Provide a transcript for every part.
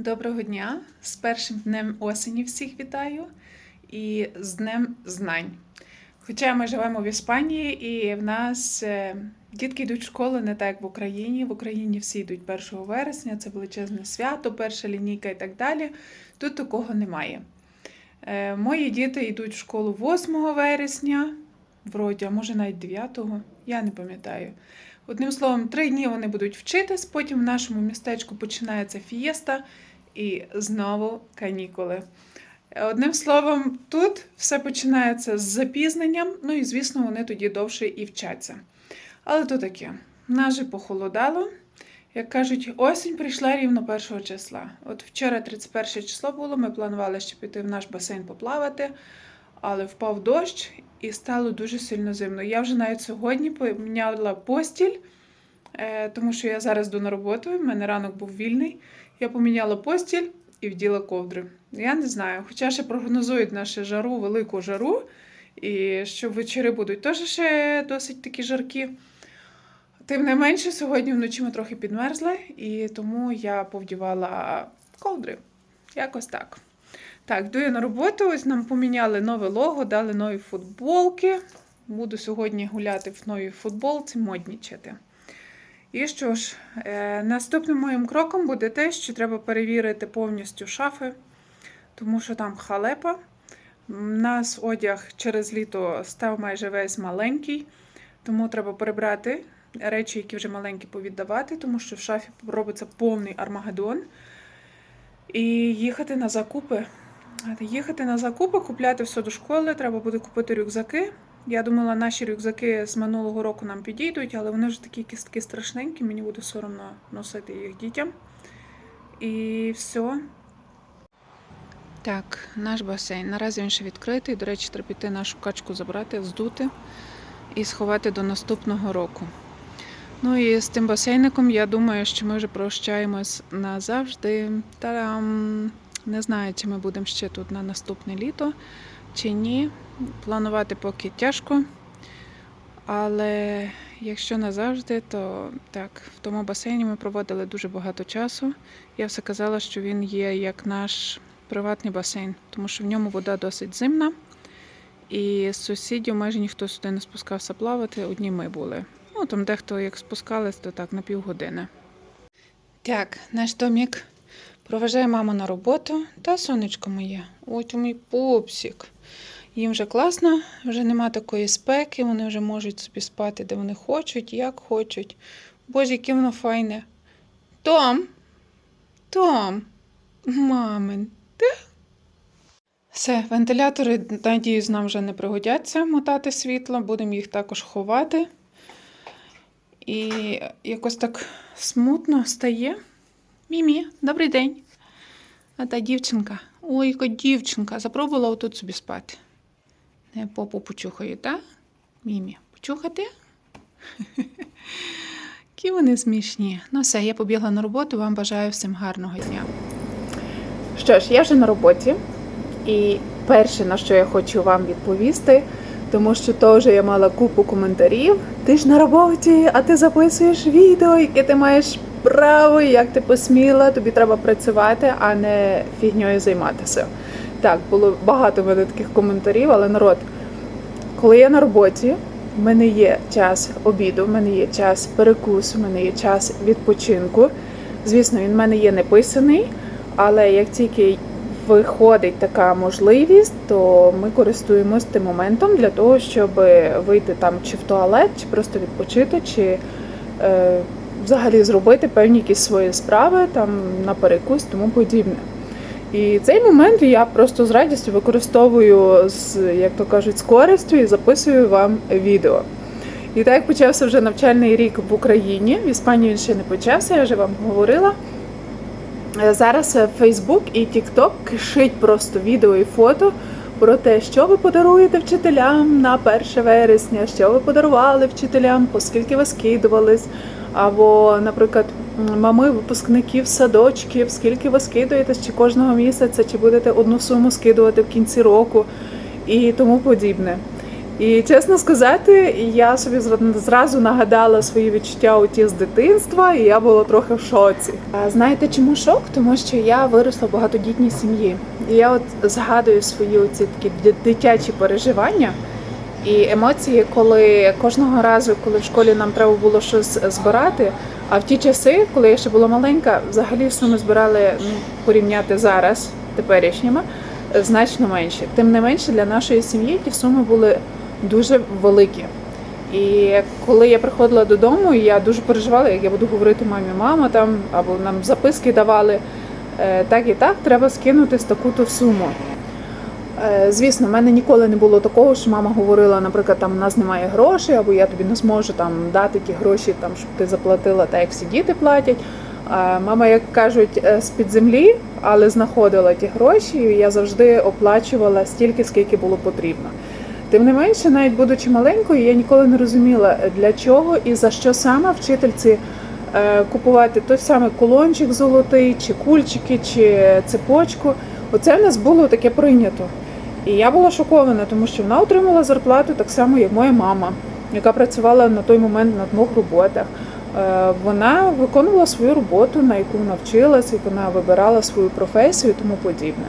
Доброго дня! З першим днем осені всіх вітаю і з Днем Знань. Хоча ми живемо в Іспанії, і в нас е, дітки йдуть в школу не так, як в Україні. В Україні всі йдуть 1 вересня, це величезне свято, перша лінійка і так далі. Тут такого немає. Е, Мої діти йдуть в школу 8 вересня, вроді, а може навіть 9-го, я не пам'ятаю. Одним словом, три дні вони будуть вчитись, потім в нашому містечку починається фієста і знову канікули. Одним словом, тут все починається з запізненням, ну і звісно, вони тоді довше і вчаться. Але то таке, нас похолодало. Як кажуть, осінь прийшла рівно 1 числа. От вчора 31 число було, ми планували ще піти в наш басейн поплавати, але впав дощ і стало дуже сильно зимно. Я вже навіть сьогодні поміняла постіль, е, тому що я зараз йду на роботу, в мене ранок був вільний. Я поміняла постіль і вділа ковдри. Я не знаю, хоча ще прогнозують нашу жару, велику жару, і що вечори будуть теж ще досить такі жаркі. Тим не менше, сьогодні вночі ми трохи підмерзли, і тому я повдівала ковдри. Якось так. Так, йду я на роботу. Ось нам поміняли нове лого, дали нові футболки. Буду сьогодні гуляти в новій футболці, моднічати. І що ж, е, наступним моїм кроком буде те, що треба перевірити повністю шафи, тому що там халепа. У нас одяг через літо став майже весь маленький, тому треба перебрати речі, які вже маленькі, повіддавати, тому що в шафі робиться повний армагеддон. І їхати на закупи. Їхати на закупи, купляти все до школи, треба буде купити рюкзаки. Я думала, наші рюкзаки з минулого року нам підійдуть, але вони вже такі кістки страшненькі, мені буде соромно носити їх дітям. І все. Так, наш басейн. Наразі він ще відкритий. До речі, треба піти нашу качку забрати, здути і сховати до наступного року. Ну і з тим басейником я думаю, що ми вже прощаємось назавжди. Та-дам! Не знаю, чи ми будемо ще тут на наступне літо, чи ні. Планувати поки тяжко. Але якщо назавжди, то так, в тому басейні ми проводили дуже багато часу. Я все казала, що він є як наш приватний басейн, тому що в ньому вода досить зимна. І з сусідів майже ніхто сюди не спускався плавати, одні ми були. Ну, там дехто як спускались, то так на півгодини. Так, наш домік проважає маму на роботу та сонечко моє. То мій пупсик. Їм вже класно, вже нема такої спеки, вони вже можуть собі спати, де вони хочуть, як хочуть. Боже, яке воно файне. Том, Том, мамин, ти? Все, вентилятори, надіюсь, нам вже не пригодяться мотати світло, будемо їх також ховати. І якось так смутно стає. Мімі, добрий день. А та дівчинка. Ой, яка дівчинка. Запробувала отут собі спати. Не попу почухаю, так? Мімі, почухати? Які вони смішні. Ну все, я побігла на роботу. Вам бажаю всім гарного дня. Що ж, я вже на роботі. І перше, на що я хочу вам відповісти, тому що теж я мала купу коментарів. Ти ж на роботі, а ти записуєш відео, яке ти маєш право, як ти посміла, тобі треба працювати, а не фігньою займатися. Так, було багато в мене таких коментарів, але народ, коли я на роботі, в мене є час обіду, в мене є час перекусу, в мене є час відпочинку. Звісно, він в мене є не писаний, але як тільки виходить така можливість, то ми користуємось тим моментом для того, щоб вийти там чи в туалет, чи просто відпочити, чи е, взагалі зробити певні якісь свої справи там на перекус, тому подібне. І цей момент я просто з радістю використовую з, як то кажуть, з користю і записую вам відео. І так як почався вже навчальний рік в Україні, в Іспанії він ще не почався, я вже вам говорила. Е, Зараз е, Facebook і TikTok кишить просто відео і фото про те, що ви подаруєте вчителям на 1 вересня, що ви подарували вчителям, оскільки ви скидувались. Або, наприклад, мами випускників садочків, скільки ви скидуєте, чи кожного місяця, чи будете одну суму скидувати в кінці року і тому подібне. І чесно сказати, я собі зразу нагадала свої відчуття у ті з дитинства, і я була трохи в шоці. Знаєте, чому шок? Тому що я виросла в багатодітній сім'ї. І я от згадую свої оці такі дитячі переживання і емоції, коли кожного разу, коли в школі нам треба було щось збирати. А в ті часи, коли я ще була маленька, взагалі суми збирали ну, порівняти зараз теперішніми значно менші. Тим не менше, для нашої сім'ї ті суми були дуже великі. І коли я приходила додому, я дуже переживала, як я буду говорити мамі, мама там або нам записки давали. е, Так і так, треба скинути таку-то суму. Е, Звісно, в мене ніколи не було такого, що мама говорила, наприклад, там у нас немає грошей, або я тобі не зможу там дати ті гроші, там щоб ти заплатила так, як всі діти платять. Мама, як кажуть, е, з-під землі, але знаходила ті гроші, і я завжди оплачувала стільки, скільки було потрібно. Тим не менше, навіть будучи маленькою, я ніколи не розуміла, для чого і за що саме вчительці е, купувати той самий кулончик золотий, чи кульчики, чи цепочку. Оце в нас було таке прийнято. І я була шокована, тому що вона отримала зарплату так само, як моя мама, яка працювала на той момент на двох роботах. Е, Вона виконувала свою роботу, на яку навчилась, і вона вибирала свою професію і тому подібне.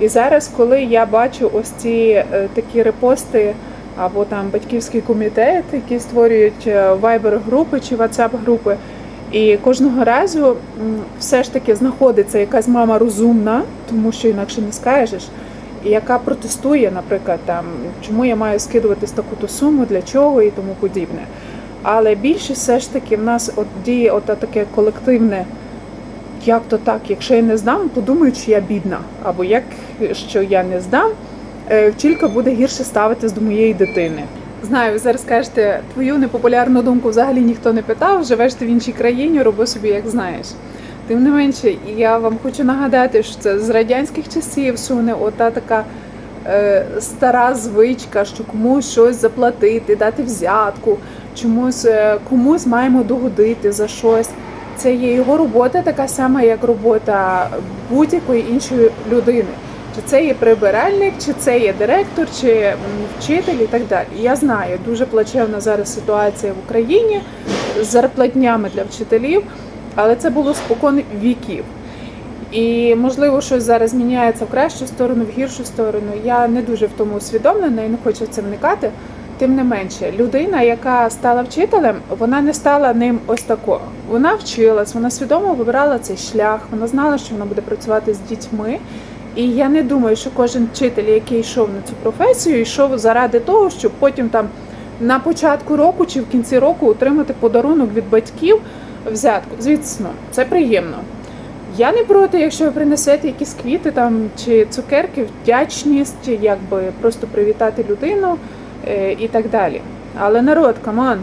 І зараз, коли я бачу ось ці е, такі репости або там батьківський комітет, які створюють вайбер-групи чи ватсап-групи, і кожного разу все ж таки знаходиться якась мама розумна, тому що інакше не скажеш, яка протестує, наприклад, там чому я маю скидувати таку-то суму, для чого і тому подібне. Але більше все ж таки в нас от діє от таке колективне. Як то так, якщо я не здам, подумають, що я бідна, або як що я не здам, е, вчителька буде гірше ставитись до моєї дитини. Знаю, ви зараз кажете, твою непопулярну думку взагалі ніхто не питав, живеш ти в іншій країні, роби собі як знаєш. Тим не менше, я вам хочу нагадати, що це з радянських часів суне ота така е, стара звичка, що комусь щось заплатити, дати взятку, чомусь е, комусь маємо догодити за щось. Це є його робота така сама, як робота будь-якої іншої людини. Чи це є прибиральник, чи це є директор, чи вчитель і так далі. Я знаю, дуже плачевна зараз ситуація в Україні з зарплатнями для вчителів, але це було спокон віків. І можливо, щось зараз міняється в кращу сторону, в гіршу сторону. Я не дуже в тому усвідомлена і не хочу в це вникати. Тим не менше, людина, яка стала вчителем, вона не стала ним ось тако. Вона вчилась, вона свідомо вибирала цей шлях, вона знала, що вона буде працювати з дітьми. І я не думаю, що кожен вчитель, який йшов на цю професію, йшов заради того, щоб потім там на початку року чи в кінці року отримати подарунок від батьків взятку. Звісно, це приємно. Я не проти, якщо ви принесете якісь квіти там чи цукерки, вдячність, якби просто привітати людину е, і так далі. Але народ, камон,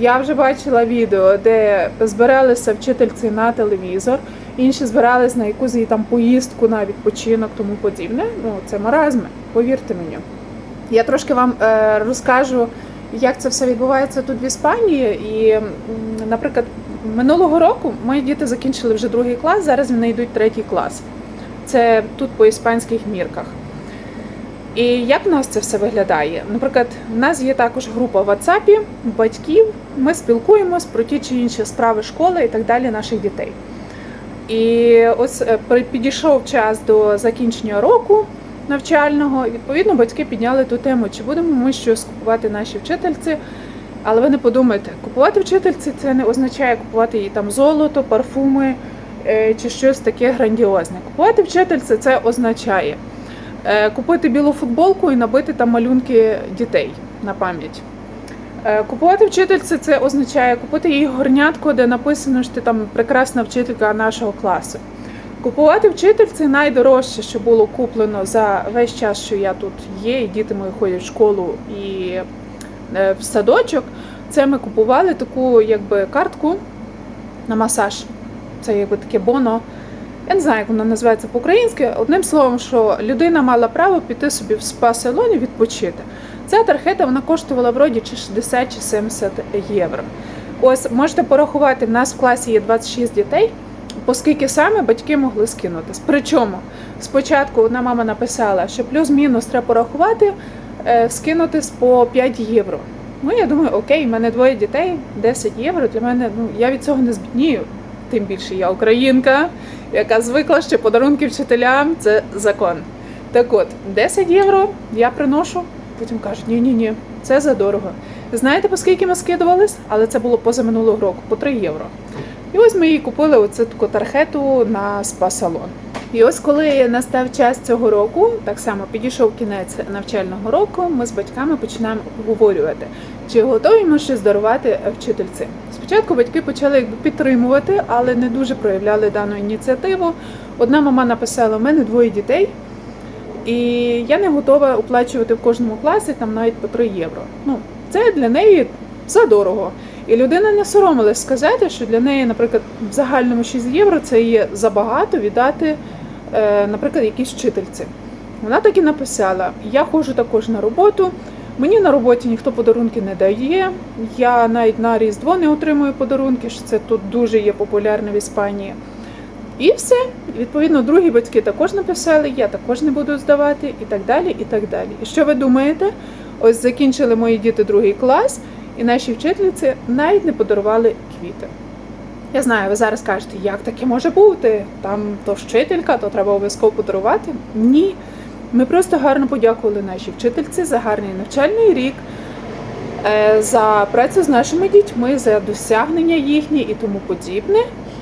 я вже бачила відео, де збиралися вчительці на телевізор, інші збирались на якусь її там поїздку на відпочинок, тому подібне. Ну це маразми, повірте мені. Я трошки вам е, розкажу, як це все відбувається тут в Іспанії. І, наприклад, минулого року мої діти закінчили вже другий клас, зараз вони йдуть третій клас. Це тут по іспанських мірках. І як в нас це все виглядає? Наприклад, в нас є також група в WhatsApp батьків. Ми спілкуємось про ті чи інші справи школи і так далі наших дітей. І ось е, підійшов час до закінчення року навчального. Відповідно, батьки підняли ту тему, чи будемо ми щось купувати нашій вчительці. Але ви не подумайте, купувати вчительці це не означає купувати їй там золото, парфуми е, чи щось таке грандіозне. Купувати вчительці це означає е, купити білу футболку і набити там малюнки дітей на пам'ять. Е, Купувати вчительці це означає купити їй горнятку, де написано, що ти там прекрасна вчителька нашого класу. Купувати вчительці найдорожче, що було куплено за весь час, що я тут є, і діти мої ходять в школу і в садочок. Це ми купували таку якби картку на масаж. Це якби таке боно. Я не знаю, як воно називається по-українськи. Одним словом, що людина мала право піти собі в спа-салоні відпочити. Ця тархета вона коштувала вроді чи 60 чи 70 євро. Ось можете порахувати, в нас в класі є 26 дітей, оскільки саме батьки могли скинутись. Причому спочатку одна мама написала, що плюс-мінус треба порахувати е, скинути по 5 євро. Ну, я думаю, окей, в мене двоє дітей, 10 євро. Для мене ну я від цього не збіднію. Тим більше я українка, яка звикла, що подарунки вчителям це закон. Так от, 10 євро я приношу, потім кажуть, ні, ні, це задорого. Знаєте, по скільки ми скидувались? Але це було поза минулого року, по 3 євро. І ось ми їй купили оцю таку тархету на спа-салон. І ось коли настав час цього року, так само підійшов кінець навчального року, ми з батьками починаємо обговорювати, чи готові ми щось дарувати вчительці. Спочатку батьки почали якби підтримувати, але не дуже проявляли дану ініціативу. Одна мама написала: у мене двоє дітей, і я не готова оплачувати в кожному класі там навіть по 3 євро. Ну, це для неї задорого. І людина не соромилась сказати, що для неї, наприклад, в загальному 6 євро це є забагато віддати, наприклад, якійсь вчительці. Вона так і написала: я ходжу також на роботу. Мені на роботі ніхто подарунки не дає. Я навіть на Різдво не отримую подарунки, що це тут дуже є популярне в Іспанії. І все. Відповідно, другі батьки також написали, я також не буду здавати, і так далі. І так далі. І що ви думаєте? Ось закінчили мої діти другий клас, і наші вчительці навіть не подарували квіти. Я знаю, ви зараз кажете, як таке може бути? Там то вчителька, то треба обов'язково подарувати. Ні. Ми просто гарно подякували нашій вчительці за гарний навчальний рік, е, за працю з нашими дітьми, за досягнення їхні і тому подібне.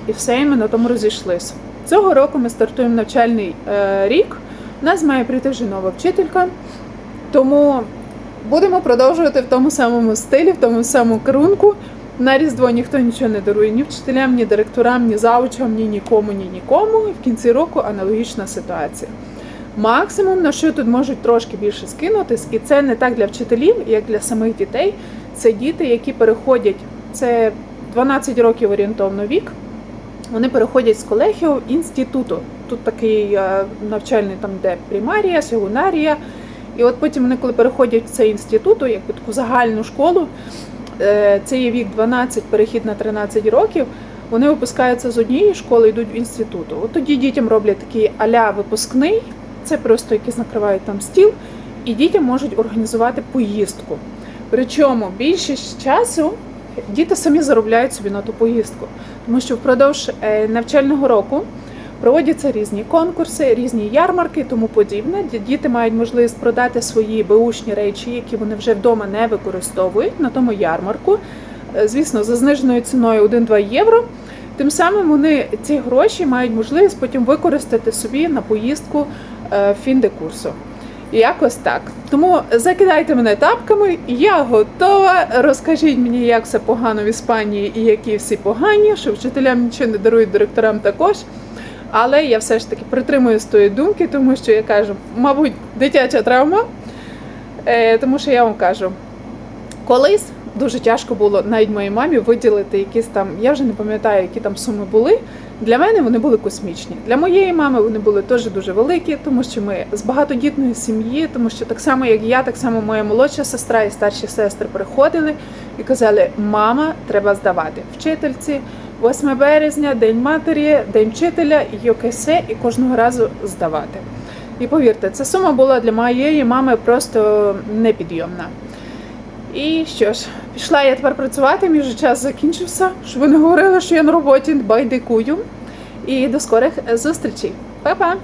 І все, і ми на тому розійшлися. Цього року ми стартуємо навчальний е, рік. У нас має прийти вже нова вчителька, тому будемо продовжувати в тому самому стилі, в тому самому керунку. На Різдво ніхто нічого не дарує ні вчителям, ні директорам, ні заучам, ні нікому, ні нікому. І в кінці року аналогічна ситуація. Максимум, на що тут можуть трошки більше скинутись, і це не так для вчителів, як для самих дітей. Це діти, які переходять, це 12 років орієнтовно вік. Вони переходять з колегіо інституту. Тут такий е, навчальний там, де примарія, сегунарія. І от потім вони, коли переходять в цей інститут, якби таку загальну школу, це є вік 12, перехід на 13 років. Вони випускаються з однієї школи, йдуть в інституту. От тоді дітям роблять такий аля випускний. Це просто якісь накривають там стіл, і дітям можуть організувати поїздку. Причому більшість часу діти самі заробляють собі на ту поїздку, тому що впродовж е, навчального року проводяться різні конкурси, різні ярмарки тому подібне. Діти мають можливість продати свої беушні речі, які вони вже вдома не використовують на тому ярмарку. Е, Звісно, за зниженою ціною 1-2 євро. Тим самим вони ці гроші мають можливість потім використати собі на поїздку е, в фін де курсу. І Якось так. Тому закидайте мене тапками, я готова. Розкажіть мені, як все погано в Іспанії і які всі погані, що вчителям нічого не дарують, директорам також. Але я все ж таки притримуюсь тої думки, тому що я кажу, мабуть, дитяча травма. Е, тому що я вам кажу, колись дуже тяжко було навіть моїй мамі виділити якісь там, я вже не пам'ятаю, які там суми були. Для мене вони були космічні. Для моєї мами вони були теж дуже великі, тому що ми з багатодітної сім'ї, тому що так само, як я, так само моя молодша сестра і старші сестри приходили і казали: мама, треба здавати вчительці. 8 березня, День матері, День вчителя, ЙОКС і кожного разу здавати. І повірте, ця сума була для моєї мами просто непідйомна. І що ж, пішла я тепер працювати, мій вже час закінчився, щоб ви не говорили, що я на роботі байдикую. І до скорих зустрічей. Па-па!